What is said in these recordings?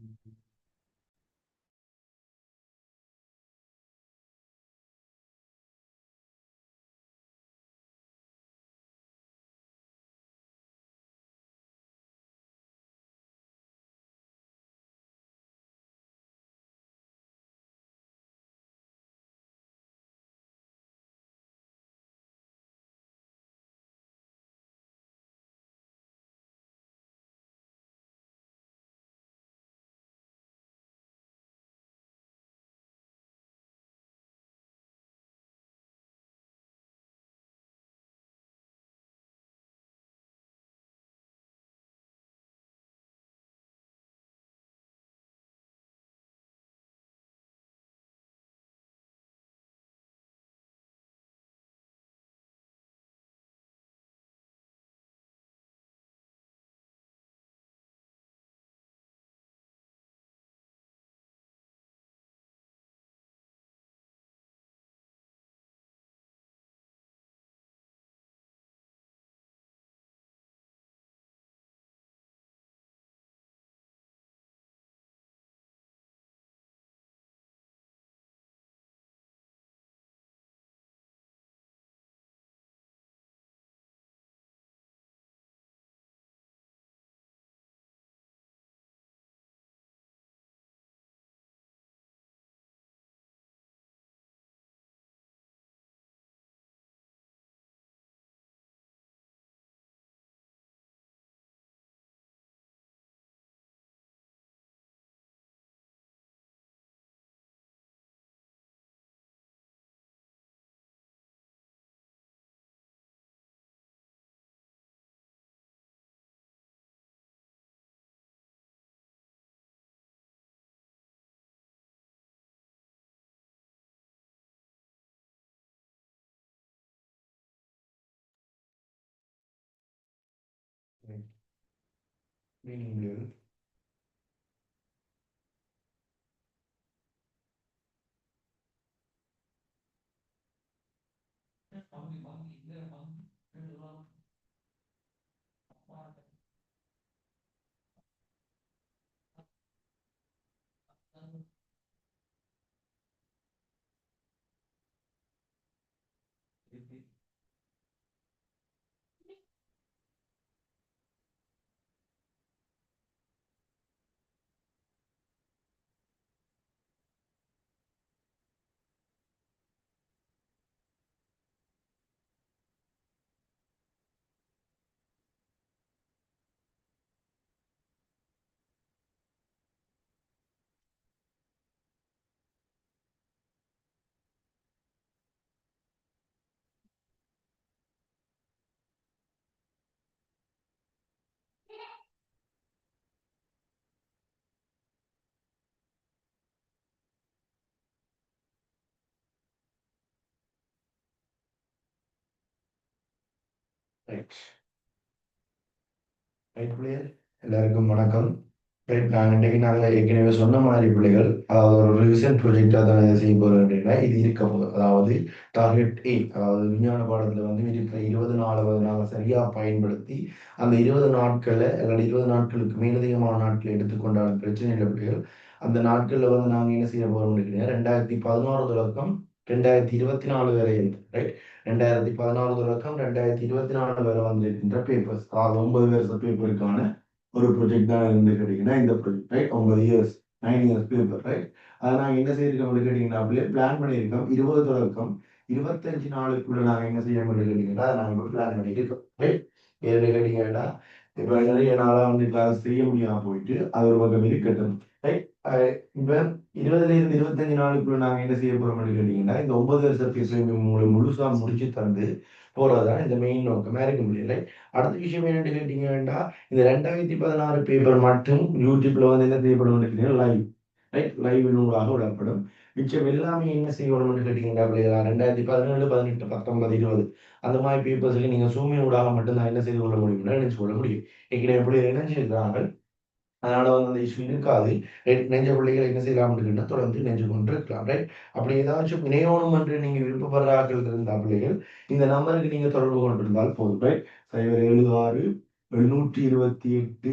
Mm-hmm. 在房里，房里，在房，什么？ரைட் right பிள்ளைகள் எல்லாருக்கும் வணக்கம். ரைட் நான் இன்றைக்கு நாங்கள் ஏற்கனவே சொன்ன மாதிரி பிள்ளைகள் அதாவது ஒரு ரிவிஷன் ப்ரொஜெக்டாக தான் செய்ய போகிறோம் அப்படின்னா இது இருக்க போகுது. அதாவது டார்கெட் ஏ அதாவது விஞ்ஞான பாடத்தில் வந்து இருக்கிற இருபது நாலாவது நாங்கள் சரியாக பயன்படுத்தி அந்த இருபது நாட்களில் அல்லது இருபது நாட்களுக்கு மேலதிகமான நாட்களை எடுத்துக்கொண்டான பிரச்சனை இல்லை பிள்ளைகள். அந்த நாட்களில் வந்து நாங்கள் என்ன செய்ய போகிறோம் அப்படின்னா ரெண்டாயிரத்தி பதினாறு தொடக்கம் ரெண்டாயிரத்தி இருபத்தி நாலு வரை ரைட் ரெண்டாயிரத்தி பதினாலு தொடக்கம் ரெண்டாயிரத்தி இருபத்தி நாலு வரை வந்திருக்கின்ற பேப்பர்ஸ் அதாவது ஒன்பது வருஷ பேப்பருக்கான ஒரு ப்ரொஜெக்ட் தான் இருந்து கேட்டீங்கன்னா இந்த ப்ரொஜெக்ட் ரைட் ஒன்பது years nine years paper right அதை நாங்கள் என்ன செய்யிருக்கோம் அப்படின்னு கேட்டீங்கன்னா அப்படியே பிளான் பண்ணியிருக்கோம். இருபது தொடக்கம் இருபத்தஞ்சு நாளுக்குள்ள நாங்கள் என்ன செய்ய முடியும் கேட்டீங்கன்னா அதை நாங்கள் பிளான் பண்ணிட்டு இருக்கோம் ரைட் எது கேட்டீங்கன்னா இப்போ நிறைய நாளாக வந்து கிளாஸ் செய்ய முடியாமல் போயிட்டு அது ஒரு பக்கம் இருக்கட்டும். இருபதுல இருந்து இருபத்தஞ்சு நாளுக்குள்ள நாங்கள் என்ன செய்ய போறோம்னு கேட்டீங்கன்னா இந்த ஒன்பது வருஷ பேசும் முழுசாக முழுசா முடிச்சு தந்து போறதுதான் இந்த மெயின் நோக்கம். மேரிக்க முடியலை அடுத்த விஷயம் என்னன்னு கேட்டீங்கன்னா இந்த ரெண்டாயிரத்தி பதினாறு பேப்பர் மட்டும் யூடியூப்ல வந்து என்ன செய்யப்படும் லைவ் ரைட் லைவ் நூலாக விடப்படும். மிச்சம் எல்லாமே என்ன செய்யணும்னு கேட்டீங்கன்னா ரெண்டாயிரத்தி பதினேழு பதினெட்டு பத்தொன்பது இருபது. அந்த மாதிரி பேப்பர்ஸ்க்கு நீங்க சூமின் ஊடாக மட்டும்தான் என்ன செய்து கொள்ள முடியும்னா நினைச்சு கொள்ள முடியும். ஏற்கனவே எப்படி நினைச்சிருக்கிறாங்க அதனால வந்து அந்த இஷ்யூ இருக்காது நெஞ்ச பிள்ளைகளை என்ன செய்யலாம் அப்படின்னா தொடர்ந்து நெஞ்சு கொண்டு இருக்கலாம் ரைட் அப்படி ஏதாச்சும் இணையோணும் என்று நீங்கள் விருப்பப்படுற இருந்த இருந்தா பிள்ளைகள் இந்த நம்பருக்கு நீங்கள் தொடர்பு கொண்டிருந்தால் போதும் ரைட் சைபர் ஏழு ஆறு எழுநூற்றி இருபத்தி எட்டு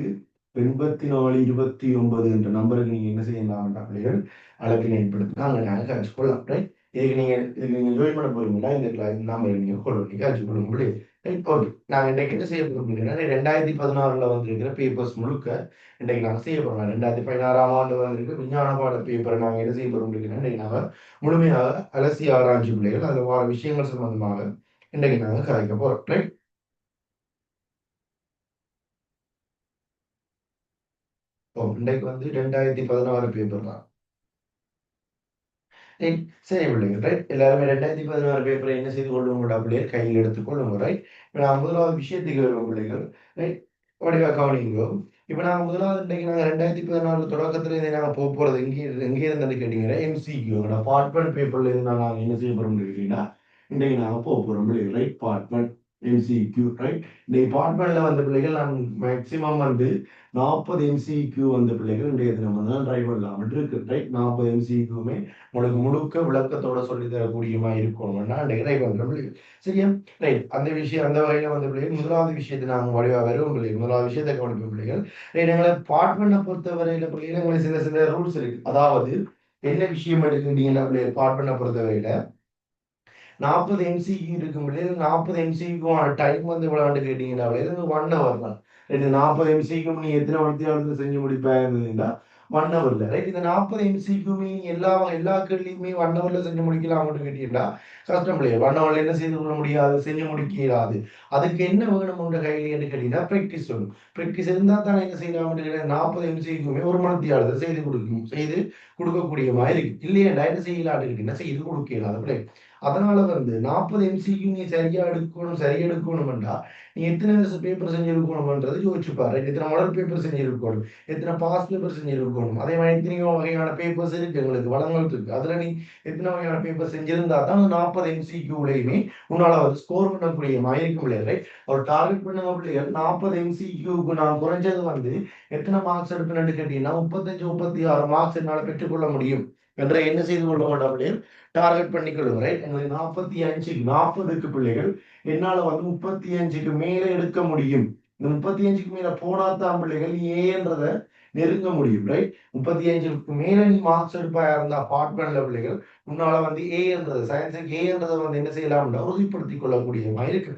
எண்பத்தி நாலு இருபத்தி ஒன்பது என்ற நம்பருக்கு நீங்கள் என்ன செய்யலாம் பிள்ளைகள் அழைப்பினை ஏற்படுத்தினா அங்கே நாங்கள் கழிச்சு கொள்ளலாம் ரைட் இதுக்கு நீங்கள் இதுக்கு நீங்கள் ஜாயின் பண்ண போறீங்கன்னா இந்த நாம நீங்கள் நீங்க கொள்ள நீங்க கழிச்சு கொள்ள முடியும் ஓகே நாங்கள் இன்றைக்கு என்ன செய்ய போறோம் ரெண்டாயிரத்தி பதினாறுல வந்திருக்கிற பேப்பர்ஸ் முழுக்க இன்றைக்கு நாங்கள் செய்ய போகிறோம் ரெண்டாயிரத்தி பதினாறாம் ஆண்டு வந்திருக்க விஞ்ஞான பாட பேப்பரை நாங்கள் என்ன செய்ய போகிறோம் அப்படின்னா இன்றைக்கு நாங்கள் முழுமையாக அலசி ஆராய்ச்சி பிள்ளைகள் அதில் வார விஷயங்கள் சம்பந்தமாக இன்றைக்கு நாங்கள் கலைக்க போகிறோம் ரைட் ஓ இன்றைக்கு வந்து ரெண்டாயிரத்தி பதினாறு பேப்பர் தான். சரி பிள்ளைங்க ரைட் எல்லாருமே ரெண்டாயிரத்தி பதினாறு பேப்பரை என்ன செய்து கொள்ளுங்க அப்படியே கையில் எடுத்துக்கொள்ளுங்க ரைட் இப்போ நான் முதலாவது விஷயத்துக்கு வருவோம் பிள்ளைகள் ரைட் வடிவா கவனிங்கோ. இப்போ நான் முதலாவது இன்றைக்கு நாங்கள் ரெண்டாயிரத்தி பதினாறு தொடக்கத்தில் இதை நாங்கள் போக போகிறது எங்கே எங்கே இருந்தது கேட்டீங்கன்னா எம்சிக்யூ பார்ட் ஒன் பேப்பர்ல இருந்தால் நாங்கள் என்ன செய்ய போகிறோம் கேட்டீங்கன்னா இன்றைக்கு நாங்கள் போக போகிறோம் பிள்ளைகள் right part one MCQ right இந்த பார்ட்மெண்ட்ல வந்த பிள்ளைகள் நான் மேக்சிமம் வந்து நாற்பது எம்சிக்யூ வந்த பிள்ளைகள் இன்றைய தினம் வந்து ட்ரை இல்லாமல் இருக்கு. ரைட் நாற்பது எம்சிக்யூமே உங்களுக்கு முழுக்க விளக்கத்தோட சொல்லி தரக்கூடியமா இருக்கணும்னா இன்றைக்கு ட்ரை பண்ற பிள்ளைகள் சரியா? ரைட் அந்த விஷயம் அந்த வகையில வந்த பிள்ளைகள் முதலாவது விஷயத்தை நாங்கள் வடிவா வருவோம் பிள்ளைகள் முதலாவது விஷயத்தை கவனிக்கும் பிள்ளைகள். ரைட் எங்களை பார்ட்மெண்ட்டை பொறுத்த வரையில பிள்ளைகள் எங்களுக்கு சில சில ரூல்ஸ் இருக்கு. அதாவது என்ன விஷயம் எடுக்கிட்டீங்கன்னா பிள்ளைகள் பார்ட்மெண்ட்டை பொறுத்த வரையில நாற்பது எம்சிக்கு இருக்கும் பிள்ளைகள் நாற்பது எம்சிக்கு டைம் வந்து விளையாண்டு கேட்டீங்கன்னா பிள்ளைகள் ஒன் ஹவர் தான். ரெண்டு நாற்பது எம்சிக்கும் நீ எத்தனை வளர்த்தியாளர்கள் செஞ்சு முடிப்பாயிருந்தீங்கன்னா ஒன் ஹவர்ல ரைட் இந்த நாற்பது எம்சிக்குமே எல்லா எல்லா கேள்வியுமே ஒன் ஹவர்ல செஞ்சு முடிக்கலாம்னு கேட்டீங்கன்னா கஷ்டம் இல்லையா. ஒன் ஹவர்ல என்ன செய்து கொள்ள முடியாது? செஞ்சு முடிக்கிறாது அதுக்கு என்ன வேணும் உங்க கையில் என்ன கேட்டீங்கன்னா ப்ராக்டிஸ் வேணும். ப்ராக்டிஸ் இருந்தால் தானே என்ன செய்யலாம் கேட்டீங்கன்னா நாற்பது எம்சிக்குமே ஒரு மனத்தியாளர் செய்து கொடுக்கும் செய்து கொடுக்கக்கூடிய மாதிரி இருக்கு. இல்லையா என்ன செய்யலான்னு கேட்டீங்கன்னா செய்து கொடுக்கலாம் இயலாது அதனால வந்து நாற்பது எம்சிக்கு நீ சரியா எடுக்கணும் சரியா எடுக்கணும்ன்றா நீ எத்தனை வருஷம் பேப்பர் செஞ்சிருக்கணும்ன்றது யோசிச்சுப்பாரு எத்தனை மாடல் பேப்பர் செஞ்சிருக்கணும் எத்தனை பாஸ் பேப்பர் செஞ்சிருக்கணும். அதே மாதிரி எத்தனையோ வகையான பேப்பர்ஸ் இருக்கு எங்களுக்கு வளங்கள் இருக்கு. அதுல நீ எத்தனை வகையான பேப்பர் செஞ்சிருந்தா தான் நாற்பது எம்சிக்யூலையுமே உன்னால வந்து ஸ்கோர் பண்ணக்கூடிய மாதிரி இருக்கும் பிள்ளைகள் ஒரு டார்கெட் பண்ணுங்க பிள்ளைகள் நாற்பது எம்சிக்யூக்கு நான் குறைஞ்சது வந்து எத்தனை மார்க்ஸ் எடுப்பேன்னு கேட்டீங்கன்னா முப்பத்தஞ்சு முப்பத்தி ஆறு மார்க்ஸ் என்னால் பெற்றுக்கொள்ள முடியும். என்ற என்ன செய்து கொள்ள மாட்டோம் டார்கெட் பண்ணிக்கொள்ளும் ரைட் எங்களுக்கு நாற்பத்தி அஞ்சு நாற்பதுக்கு பிள்ளைகள் என்னால வந்து முப்பத்தி அஞ்சுக்கு மேலே எடுக்க முடியும். இந்த முப்பத்தி அஞ்சுக்கு மேல போடாதான் பிள்ளைகள் ஏன்றத நெருங்க முடியும் ரைட் முப்பத்தி அஞ்சுக்கு மேல நீ மார்க்ஸ் எடுப்பாயா இருந்தா பார்ட்மெண்ட்ல பிள்ளைகள் உன்னால வந்து ஏன்றது சயின்ஸுக்கு ஏ வந்து என்ன செய்யலாம்னா உறுதிப்படுத்தி கொள்ளக்கூடிய இருக்கு.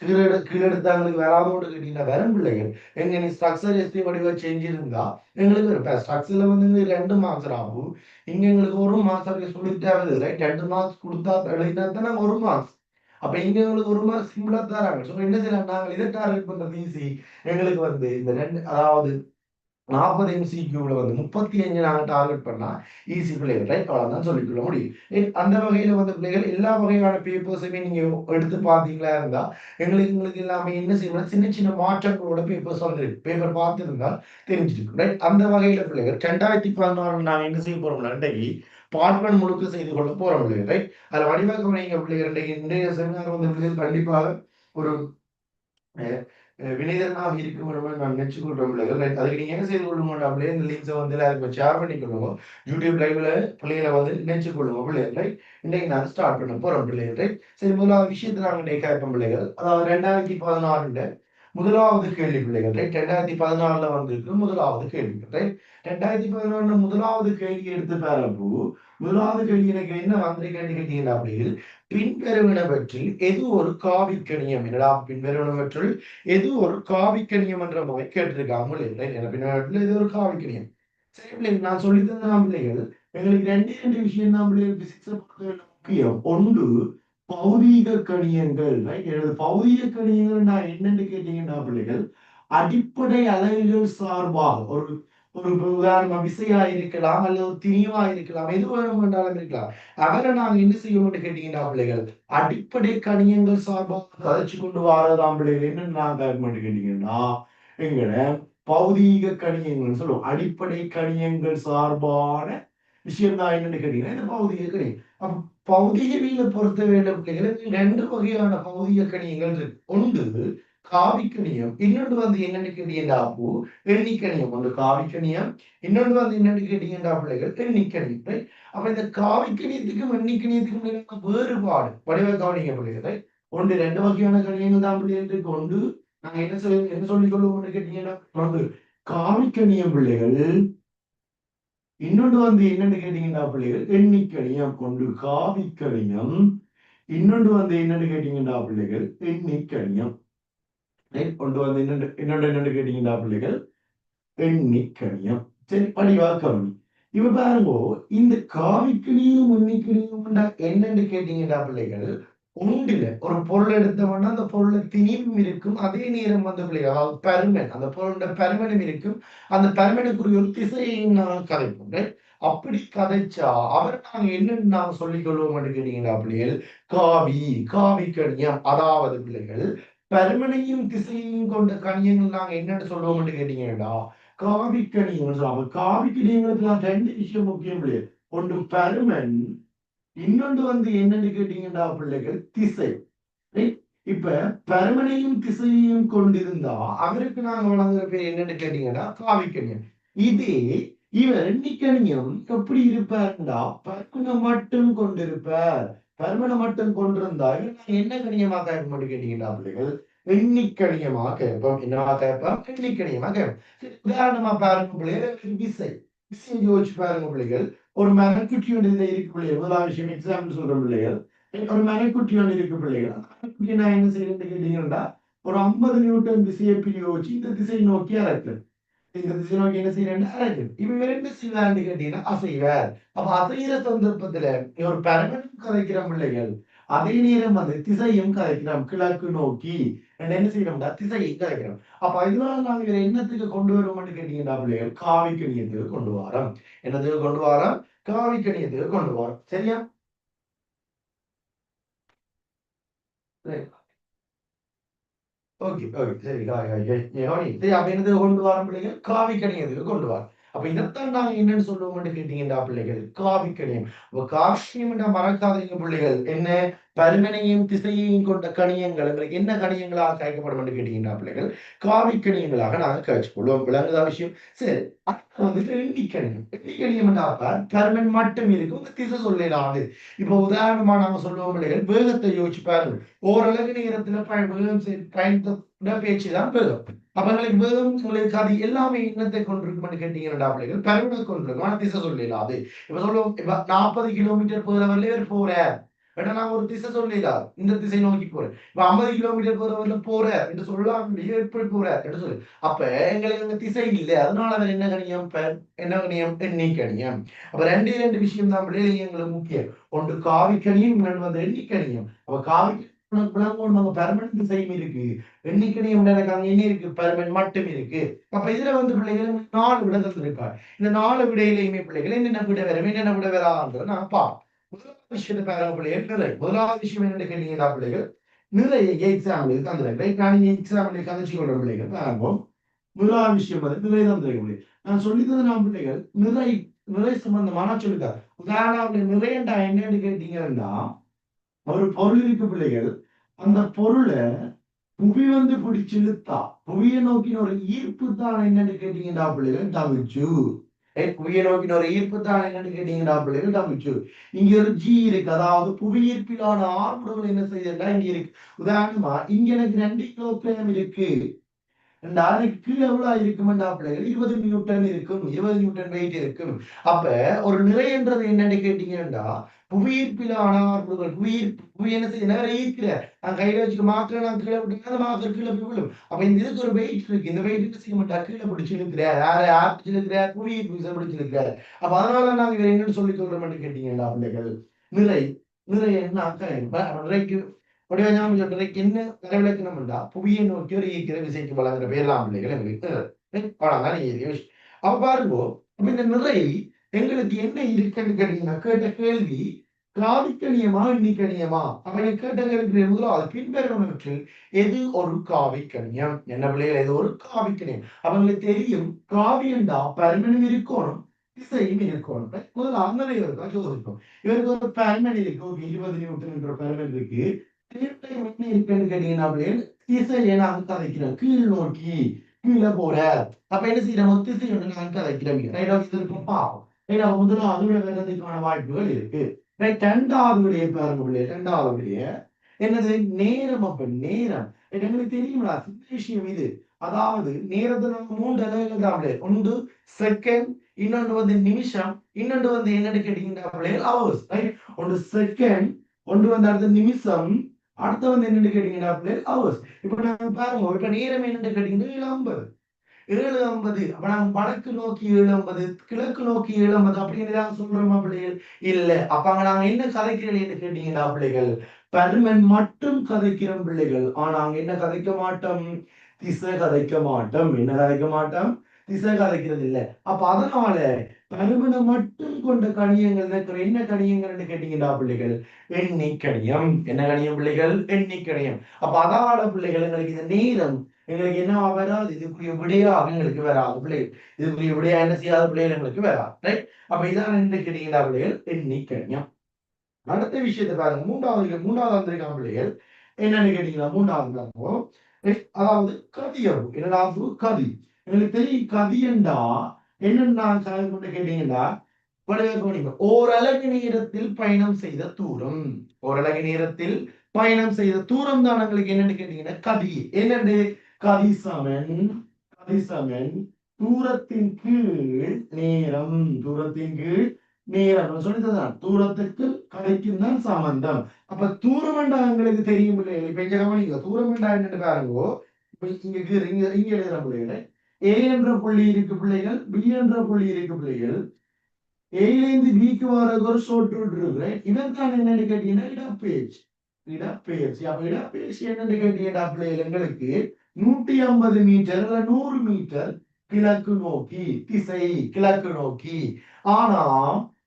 கீழே கீழெடுத்தாங்களுக்கு வராதோடு கேட்டீங்கன்னா வரும் பிள்ளைகள். எங்க நீ ஸ்ட்ரக்சர் எஸ்டி வடிவா செஞ்சிருந்தா எங்களுக்கு இருப்ப ஸ்ட்ரக்சர்ல வந்து ரெண்டு மார்க்ஸ் ஆகும் இங்க எங்களுக்கு ஒரு மார்க்ஸ் அப்படி சொல்லிட்டே வருது ரைட் ரெண்டு மார்க்ஸ் கொடுத்தா எழுதினா தானே ஒரு மார்க்ஸ் அப்ப இங்க எங்களுக்கு ஒரு மாதிரி சிம்பிளா தராங்க. ஸோ என்ன செய்யலாம்? நாங்கள் இதை டார்கெட் பண்றது ஈஸி எங்களுக்கு வந்து இந்த ரெண்டு அதாவது நாற்பது எம்சிக்யூவில் வந்து முப்பத்தி அஞ்சு நாங்கள் டார்கெட் பண்ணா ஈஸி பிள்ளைகள் தான் அவ்வளோதான் சொல்லிக்கொள்ள முடியும். அந்த வகையில் வந்து பிள்ளைகள் எல்லா வகையான பேப்பர்ஸுமே நீங்க எடுத்து பார்த்தீங்களா இருந்தா எங்களுக்கு எங்களுக்கு எல்லாமே என்ன செய்யணும் சின்ன சின்ன மாற்றங்களோட பேப்பர்ஸ் வந்துருக்கு பேப்பர் பார்த்துருந்தால் தெரிஞ்சிருக்கும் ரைட் அந்த வகையில பிள்ளைகள் ரெண்டாயிரத்தி பதினாறு நாங்கள் என்ன செய்ய போறோம்னா இன்றைக்கு பார்ட்மெண்ட் முழுக்க செய்து கொள்ள போகிறோம் பிள்ளைகள் ரைட் அதில் வடிவாக்கம் நீங்க பிள்ளைகள் இன்றைக்கு இன்றைய செமினார் வந்து பிள்ளைகள் கண்டிப்பாக ஒரு வினைதனாக இருக்க வேண்டும் நான் நினைச்சு கொள்றோம் பிள்ளைகள் அதுக்கு நீங்க என்ன செய்து கொள்ளுங்க அப்படியே இந்த லிங்க்ஸை வந்து எல்லாருக்கும் ஷேர் பண்ணிக்கொள்ளுங்க. யூடியூப் லைவ்ல பிள்ளைகளை வந்து நினைச்சு கொள்ளுங்க பிள்ளைகள். ரைட் இன்னைக்கு நான் ஸ்டார்ட் பண்ண போறோம் பிள்ளைகள். ரைட் சரி முதலாவது விஷயத்தை நாங்கள் இன்னைக்கு கேட்போம் பிள்ளைகள். அதாவது ரெண்டாயிரத்தி பதினாறுல முதலாவது கேள்வி பிள்ளைகள். ரைட் ரெண்டாயிரத்தி பதினாலுல வந்திருக்கு முதலாவது கேள்வி ரைட் ரெண்டாயிரத்தி பதினாலுல முதலாவது கேள்வி எடுத்து பாருப்போ முதலாவது கேள்வி எனக்கு என்ன வந்திருக்கேன்னு கேட்டீங்கன்னா அப்படியில் பின்வருவனவற்றில் எது ஒரு காவிக்கணியம் என்னடா பின்வருவனவற்றில் எது ஒரு காவிக்கணியம் என்ற மாதிரி கேட்டிருக்காங்க இல்லை பின்வருவனவற்றில் எது ஒரு காவிக்கணியம் சரி பிள்ளைங்க நான் சொல்லி தந்தான் பிள்ளைகள் எங்களுக்கு ரெண்டு ரெண்டு விஷயம் தான் பிள்ளைகள் பிசிக்ஸை பொறுத்தவரை முக்கியம். ஒன்று பௌதீக கணியங்கள் எனது பௌதீக கணியங்கள் நான் என்னன்னு கேட்டீங்கன்னா பிள்ளைகள் அடிப்படை அலகுகள் சார்பாக ஒரு ஒரு உதாரணம் விசையா இருக்கலாம் அல்லது ஒரு திணிவா இருக்கலாம் எது வேணும் என்றாலும் இருக்கலாம். அவரை நாங்க என்ன செய்ய கேட்டீங்கன்னா பிள்ளைகள் அடிப்படை கணியங்கள் சார்பாக கதைச்சு கொண்டு வாரதாம் பிள்ளைகள். என்னன்னு நாங்க கேட்டீங்கன்னா எங்கட பௌதீக கணியங்கள் சொல்லுவோம். அடிப்படை கணியங்கள் சார்பான விஷயம் தான் என்னன்னு கேட்டீங்கன்னா இந்த பௌதிக கணியம் அப்ப பௌதிகவியலை பொறுத்த வேண்டும் பிள்ளைகள் ரெண்டு வகையான பௌதிக கணியங்கள் ஒன்று காவிக்கணியம் இன்னொன்று வந்து என்னன்னு கேட்டீங்கன்னா அப்போ? எண்ணிக்கணியம் ஒன்று காவிக்கணியம் இன்னொன்று வந்து என்னன்னு கேட்டீங்கன்னா பிள்ளைகள்? எண்ணிக்கணியம் அப்ப இந்த காவிக்கணியத்துக்கும் எண்ணிக்கணியத்துக்கும் வேறுபாடு? வடிவ கவனிக்க பிள்ளைகளை. ஒன்று ரெண்டு வகையான கணியங்கள் தான் பிள்ளைகள். கொண்டு நாங்க என்ன சொல்ல என்ன சொல்லிக் கொள்வோம்னு கேட்டீங்கன்னா வந்து காவிக்கணியம் பிள்ளைகள். இன்னொன்று வந்து என்னன்னு கேட்டீங்கன்னா பிள்ளைகள்? எண்ணிக்கணியம் கொண்டு காவிக்கணியம் இன்னொன்று வந்து என்னன்னு கேட்டீங்கன்னா பிள்ளைகள்? எண்ணிக்கணியம் கொண்டு வந்து இன்னொன்று இன்னொன்று இன்னொன்று கேட்டீங்கன்னா பிள்ளைகள் எண்ணிக்கணியம் சரி படிவா கவனி இப்ப பாருங்க இந்த காவிக்கணியும் எண்ணிக்கணியும் என்னன்னு கேட்டீங்கன்னா பிள்ளைகள் உண்டில ஒரு பொருள் எடுத்தவொடனே அந்த பொருளை திணிவும் இருக்கும். அதே நேரம் வந்து பிள்ளைகள் அதாவது பருமன் அந்த பொருளோட பருமனும் இருக்கும். அந்த பருமனுக்குரிய ஒரு திசையையும் நான் கதைப்போம். அப்படி கதைச்சா அவர் நாங்க என்னன்னு நாங்க சொல்லிக் கொள்வோம்னு கேட்டீங்கன்னா பிள்ளைகள் காவி காவி கணியம் அதாவது பிள்ளைகள் பருமனையும் திசையையும் கொண்ட கணியங்கள் நாங்க என்னன்னு சொல்லுவோம்னு கேட்டீங்கன்னா காவி கணியங்கள் சொல்லுவாங்க காவி கணியங்களுக்கு நான் ரெண்டு விஷயம் முக்கியம் பிள்ளைகள் ஒன்று பருமன் இன்னொன்று வந்து என்னன்னு கேட்டீங்கன்னா பிள்ளைகள்? திசை. இப்ப பருமனையும் திசையையும் கொண்டிருந்தா அவருக்கு நாங்க வழங்குற பேர் என்னன்னு கேட்டீங்கன்னா காவிக்கணியம் இதே இவர் நிக்கணியம் எப்படி இருப்பார்னா பருமனை மட்டும் கொண்டிருப்பார். கர்மனை மட்டும் கொண்டிருந்தால் இவர் என்ன கணியமாக கேட்போம் கேட்டீங்கன்னா பிள்ளைகள்? எண்ணிக்கணியமாக கேட்போம் என்னவா கேட்போம் எண்ணிக்கணியமாக கேட்போம் உதாரணமா பாருங்க பிள்ளைகள் விசை. விசை யோசிச்சு பாருங்க பிள்ளைகள். ஒரு மரக்குட்டி ஒன்று இருக்கு பிள்ளைகள். முதலாம் விஷயம் எக்ஸாம்பிள் சொல்ற பிள்ளைகள். ஒரு மரக்குட்டி ஒன்று இருக்கு பிள்ளைகள். அந்த மரக்குட்டி நான் என்ன செய்யறது கேட்டீங்கன்னா ஒரு ஐம்பது நியூட்டன் திசையை பிரியோச்சு இந்த திசை நோக்கி அரைக்கு இந்த திசை நோக்கி என்ன செய்யறேன் அரைக்கு இவங்க ரெண்டு செய்வான்னு கேட்டீங்கன்னா அசைவார். அப்ப அசைகிற சந்தர்ப்பத்துல இவர் பரமனும் கதைக்கிற பிள்ளைகள். அதே நேரம் வந்து திசையும் கதைக்கிறோம். கிழக்கு நோக்கி. என்ன செய்யறோம்டா திசையும் கதைக்கிறோம். அப்ப இதனால நாங்க இவர் என்னத்துக்கு கொண்டு வருவோம்னு கேட்டீங்கன்னா பிள்ளைகள் காவி கணியத்துக்கு கொண்டு வரோம். என்னத்துக்கு கொண்டு வரோம்? காவி கணியத்துக்கு கொண்டு வரோம். சரியா? ஓகே ஓகே சரி காய் காய் காய் யோனி சரி அப்ப என்னதுக்கு கொண்டு வரோம் பிள்ளைகள் காவி கணியத்துக்கு கொண்டு வரோம் அப்ப இதைத்தான் நாங்க என்னன்னு சொல்லுவோம்னு கேட்டீங்கடா பிள்ளைகள்? காவிக்கணியம் அப்ப மறக்காதீங்க பிள்ளைகள். என்ன? பருமனையும் திசையையும் கொண்ட கணியங்கள் எங்களுக்கு என்ன கணியங்களாக கழிக்கப்படும் என்று கேட்டீங்கன்னா பிள்ளைகள் காவி கணியங்களாக நாங்க கழிச்சு கொள்வோம் விளங்குதா விஷயம்? சரி. வந்துட்டு எண்ணிக்கணியம் எண்ணிக்கணியம் பருமன் மட்டும் இருக்கும். இந்த திசை சொல்லலாது இப்ப உதாரணமா நாங்க சொல்லுவோம் பிள்ளைகள் வேகத்தை யோசிச்சு பாருங்க ஓரளவு நேரத்துல பயன் வேகம் பயன்படுத்த பேச்சு தான் வேகம். அப்ப எங்களுக்கு வேகம் உங்களுக்கு அது எல்லாமே இன்னத்தை கொண்டிருக்கும்னு கேட்டீங்கன்னா பிள்ளைகள். பெருமிதம் கொண்டிருக்கும். ஆனா திசை சொல்லலாது இப்ப சொல்லுவோம் இப்ப நாற்பது கிலோமீட்டர் போற வரலையே போற ஏன்னா நான் ஒரு திசை சொல்லலாம் இந்த திசை நோக்கி போறேன். இப்ப ஐம்பது கிலோமீட்டர் போறவர்கள் போற என்று சொல்லலாம் இல்லையே எப்படி போற என்று சொல்லு. அப்ப எங்களுக்கு அங்க திசை இல்லை. அதனால அவர் என்ன கணியம்? என்ன கணியம்? எண்ணி கணியம். அப்ப ரெண்டே ரெண்டு விஷயம் தான் பிள்ளைகள் எங்களுக்கு முக்கியம். ஒன்று காவி கணியம் இன்னொன்று வந்து எண்ணி அப்ப காவி பிளாங்கோடு நம்ம பெர்மனன்ட் டிசைன் இருக்கு. எண்ணிக்கணியம் எனக்கு என்ன இருக்கு. பெர்மனன்ட் மட்டும் இருக்கு. அப்ப இதுல வந்து பிள்ளைகள் நாலு விடங்கள் இருக்கா இந்த நாலு விடையிலையுமே பிள்ளைகள் என்னென்ன விட வரும் என்னென்ன விட வரான்றதை நான் பார்ப்போம். முதலாவது விஷயத்தை பாருங்க பிள்ளைகள்? நிறை. முதலாவது விஷயம் என்னென்ன கேட்டீங்கன்னா பிள்ளைகள் நிறைய எக்ஸாம்பிள் தந்துருக்கேன் நான் எக்ஸாம்பிள் கதைச்சு கொள்ற பிள்ளைகள். பாருங்க முதலாவது விஷயம் வந்து நிறை தந்திருக்க பிள்ளைகள் நான் சொல்லித்தது நான் பிள்ளைகள் நிறை நிறை சம்பந்தமான சொல்லிட்டார் உதாரணம் நிறையண்டா என்னன்னு கேட்டீங்கன்னா ஒரு பொருள் இருக்கு பிள்ளைகள். அந்த பொருளை புவி வந்து பிடிச்சு இழுத்தா புவியை நோக்கின ஒரு ஈர்ப்பு தான் என்னன்னு கேட்டீங்கடா பிள்ளைகள் தமிச்சு புவியை நோக்கின ஒரு ஈர்ப்பு தான் என்னன்னு கேட்டீங்கடா பிள்ளைகள் தமிச்சு இங்க ஒரு ஜி இருக்கு. அதாவது புவி ஈர்ப்பிலான ஆர்முடுகள் என்ன செய்யுதுன்னா இங்க இருக்கு. உதாரணமா இங்க எனக்கு ரெண்டு கிலோகிராம் இருக்கு. ரெண்டு அரைக்கு எவ்வளவு இருக்குமெண்டா பிள்ளைகள்? இருபது நியூட்டன் இருக்கும். இருபது நியூட்டன் வெயிட் இருக்கும். அப்ப ஒரு நிறைன்றது என்னன்னு கேட்டீங்கன்னா புவியீர்ப்பிலான ஆர்வங்கள் புவியீர் புவி என்ன செய்ய நேரம் ஈர்க்கிற நான் கையில வச்சுக்க மாத்திரை நான் கீழே விட்டீங்கன்னா அந்த மாத்திரை கீழே போய் விழும். அப்ப இந்த இதுக்கு ஒரு வெயிட் இருக்கு. இந்த வெயிட் என்ன செய்ய மாட்டா கீழே பிடிச்சு இழுக்கிறார். யார? யார் பிடிச்சு இழுக்கிறார்? புவியீர்ப்பு பிடிச்சு இழுக்கிறார். அப்ப அதனால நாங்க இதை என்னன்னு சொல்லி சொல்றோம்னு கேட்டீங்களா பிள்ளைகள்? நிறை. நிறை என்ன? அக்கறை. நிறைக்கு. உடைய ஞாபகம் சொல்ற நிறைக்கு என்ன? வரைவிலக்கணம்டா புவியை நோக்கி ஒரு ஈர்க்கிற விசைக்கு வழங்குற பேர்லாம் பிள்ளைகள். எங்களுக்கு பழம் அப்ப பாருங்க இந்த நிறை எங்களுக்கு என்ன இருக்குன்னு கேட்டீங்கன்னா கேட்ட கேள்வி காவிக்கணியமா எண்ணிக்கணியமா அவனை எனக்கு கேட்ட கேள்வி முதலாவது பின்வருவனவற்றில் எது ஒரு காவிக்கணியம் என்ன பிள்ளைகள் எது ஒரு காவிக்கணியம் அவங்களுக்கு தெரியும் காவியண்டா பருமனும் இருக்கணும் இசையும் இருக்கணும். முதல்ல அந்த இருக்கா யோசிப்போம் இவருக்கு ஒரு பருமன் இருக்கு ஒரு இருபது நியூட்டன் என்ற பருமன் இருக்கு. திருப்பி என்ன இருக்குன்னு கேட்டீங்கன்னா இசையை நான் கதைக்கிறேன். கீழ் நோக்கி கீழே போற. அப்ப என்ன செய்யறோம் திசை ஒன்று நான் கதைக்கிறேன். இருக்கும் பாவம். ஏன்னா முதலாவது விளையாடுறதுக்கான வாய்ப்புகள் இருக்கு. ரெண்டாவது விடைய பாருங்க பிள்ளைய ரெண்டாவது விடைய என்னது? நேரம் அப்ப நேரம். எங்களுக்கு தெரியும்டா சின்ன விஷயம் இது. அதாவது நேரத்துல மூன்று அளவுகள் ஒன்று செகண்ட் இன்னொன்று வந்து நிமிஷம் இன்னொன்று வந்து என்னன்னு கேட்டீங்கன்னா ஹவர்ஸ் ரைட் ஒன்று செகண்ட் ஒன்று வந்து அடுத்த நிமிஷம் அடுத்த வந்து என்னன்னு கேட்டீங்கன்னா அவர்ஸ் இப்ப நாங்க பாருங்க இப்ப நேரம் என்னன்னு கேட்டீங்கன்னா ஏழு ஐம்பது. ஏழு ஐம்பது. அப்ப நாங்க வடக்கு நோக்கி ஏழு ஐம்பது கிழக்கு நோக்கி ஏழு ஐம்பது. அப்படின்னு சொல்றோமா பிள்ளைகள்? இல்ல. அப்ப அங்க நாங்க என்ன கதைக்கிறீர்கள் என்று கேட்டீங்கன்னா பிள்ளைகள்? பருமன் மட்டும் கதைக்கிறோம் பிள்ளைகள். ஆனா அங்க என்ன கதைக்க மாட்டோம்? திசை கதைக்க மாட்டோம். என்ன கதைக்க மாட்டோம்? திசை கதைக்கிறது இல்ல. அப்ப அதனால பருமனை மட்டும் கொண்ட கணியங்கள் இருக்கிற என்ன கணியங்கள்னு கேட்டீங்கன்னா பிள்ளைகள்? எண்ணிக்கணியம் என்ன கணியம் பிள்ளைகள்? எண்ணிக்கணியம் அப்ப அதான பிள்ளைகள் எங்களுக்கு இந்த நேரம் எங்களுக்கு என்ன வராது? இதுக்குரிய விடையாக எங்களுக்கு வராது பிள்ளைகள் இதுக்குரிய விடையா என்ன செய்யாத பிள்ளைகள் எங்களுக்கு வராது ரைட் அப்ப இதான் என்ன கேட்டீங்கன்னா பிள்ளைகள்? எண்ணி அடுத்த விஷயத்தை பாருங்க. மூன்றாவது மூன்றாவது வந்திருக்கான பிள்ளைகள் என்னன்னு கேட்டீங்கன்னா மூன்றாவது அதாவது கதியம் என்னடாவது கதி. எங்களுக்கு தெரியும் கதியண்டா என்னன்னா கேட்டீங்கன்னா ஓரளவு நேரத்தில் பயணம் செய்த தூரம். ஓரளவு நேரத்தில் பயணம் செய்த தூரம் தான் எங்களுக்கு என்னன்னு கேட்டீங்கன்னா கதி. என்னண்டு கதிசமன் கதிசமன் தூரத்தின் கீழ் நேரம் தூரத்தின் கீழ் நேரம் சொல்லிதான் தூரத்துக்கு கதைக்கும் தான் சம்பந்தம். அப்ப தூரம் எங்களுக்கு தெரியும் இல்லையா? இப்ப இங்க கவனிங்க தூரம் என்னன்னு பாருங்கோ. இப்ப இங்க இங்க இங்க எழுதுற பிள்ளைகள். ஏ என்ற புள்ளி இருக்கு பிள்ளைகள் பி என்ற புள்ளி இருக்கு பிள்ளைகள். ஏலேந்து பிக்கு வர ஒரு சோற்று இருக்கிறேன் இதற்கான என்னன்னு கேட்டீங்கன்னா இடப்பெயர்ச்சி. இடப்பெயர்ச்சி. அப்ப இடப்பெயர்ச்சி என்னன்னு கேட்டீங்கன்னா பிள்ளைகள் எங்களுக்கு நூற்றி ஐம்பது மீட்டர் இல்ல நூறு மீட்டர் கிழக்கு நோக்கி திசை கிழக்கு நோக்கி. ஆனா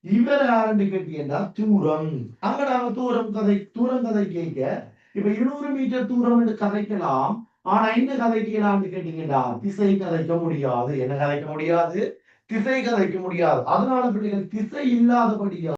இவர் யாருன்னு கேட்டீங்கன்னா தூரம். அங்க நாங்க தூரம் கதை தூரம் கதை கேட்க. இப்ப இருநூறு மீட்டர் தூரம் என்று கதைக்கலாம். ஆனா என்ன கதைக்கலாம்னு கேட்டீங்கன்னா திசை கதைக்க முடியாது. என்ன கதைக்க முடியாது? திசை கதைக்க முடியாது. அதனால பிள்ளைகள் திசை இல்லாதபடியா